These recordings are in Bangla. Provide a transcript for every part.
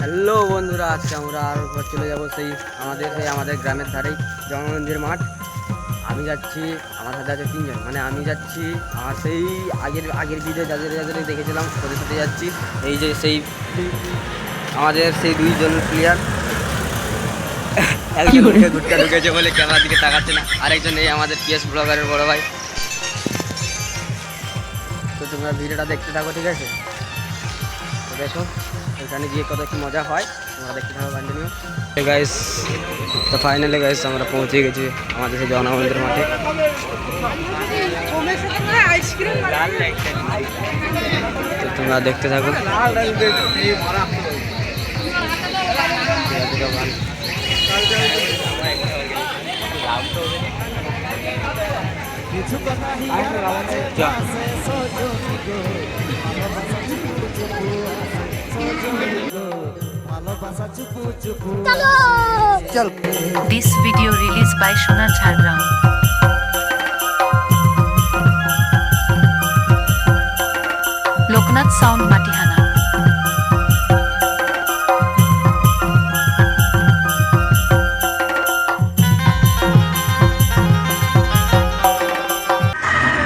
হ্যালো বন্ধুরা আজকে আমরা আর চলে যাব সেই আমাদের সেই আমাদের গ্রামের ধারেই জগন্নাথের মাঠ। আমি যাচ্ছি আমার সাথে আছে তিনজন মানে আমি যাচ্ছি আমার সেই আগের আগের ভিডিও যাদের যাদের দেখেছিলাম ওদের সাথে যাচ্ছি। এই যে সেই আমাদের সেই দুইজন প্লেয়ার একজন গুটকা ঢুকেছে বলে ক্যামেরার দিকে তাকাচ্ছে না আরেকজন এই আমাদের পিএস ব্লগারের বড় ভাই। তো তোমরা ভিডিওটা দেখতে থাকো ঠিক আছে? দেখো এখানে গিয়ে কত কি মজা হয়। তোমরা দেখতে থাকো কন্টিনিউ গাইস তো ফাইনালি গাইস আমরা পৌঁছে গেছি আমাদের সেই জনমন্দির মাঠে। তো তোমরা দেখতে থাকো। ঠিক আছে, গান। This video released by Sonar Jhargram. Loknath Sound Matihana.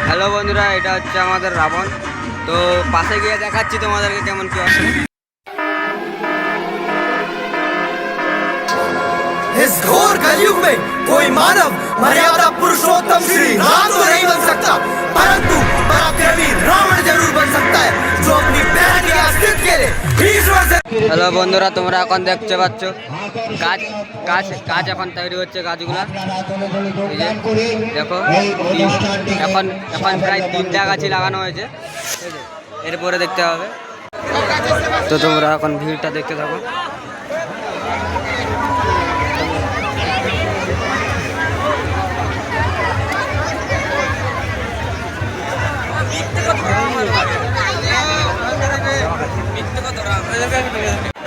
Hello বন্ধুরা এটা হচ্ছে আমাদের রাবণ তো পাশে গিয়ে দেখাচ্ছি তোমাদেরকে কেমন কি আছে इस घोर कलयुग में कोई मानव मर्यादा पुरुषोत्तम श्री राम तो नहीं बन सकता परंतु पराक्रमी रावण जरूर बन सकता है जो अपनी बहन के अस्तित्व के लिए ईश्वर से হ্যালো বন্ধুরা তোমরা এখন দেখতে পাচ্ছ গাছ গাছ গাছ এখন তৈরি হচ্ছে গাছগুলা এই যে, দেখো তিন- এখন এখন প্রায় তিনটা গাছই লাগানো হয়েছে ঠিক আছে? এরপরে দেখতে হবে তো তোমরা এখন ভিড়টা দেখতে থাকো வித்து கொத்து வித்து கொத்து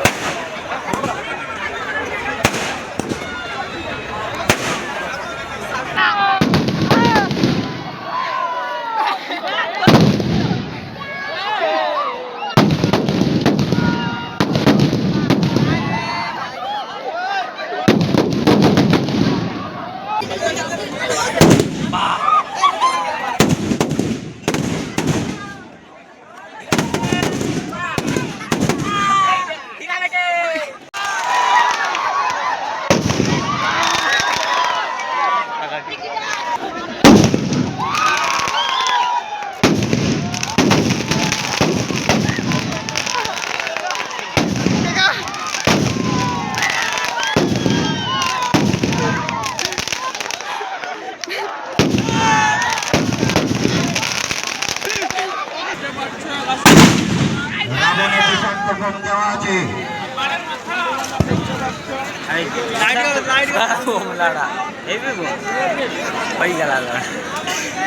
রাবণে বিষাক্ত গুণ দেওয়া আছে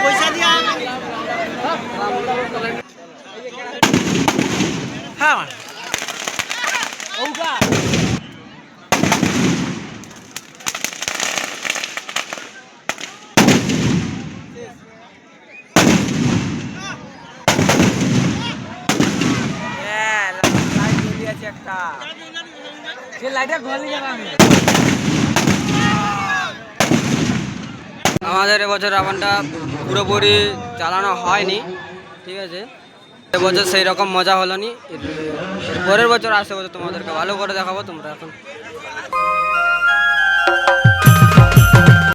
পয়সা দিয়া হ্যাঁ একটা। সে আমি আমাদের এবছর রাবণটা পুরোপুরি চালানো হয়নি, ঠিক আছে? এবছর সেই রকম মজা হলো নি পরের বছর আসে বছর তোমাদেরকে ভালো করে দেখাবো তোমরা এখন।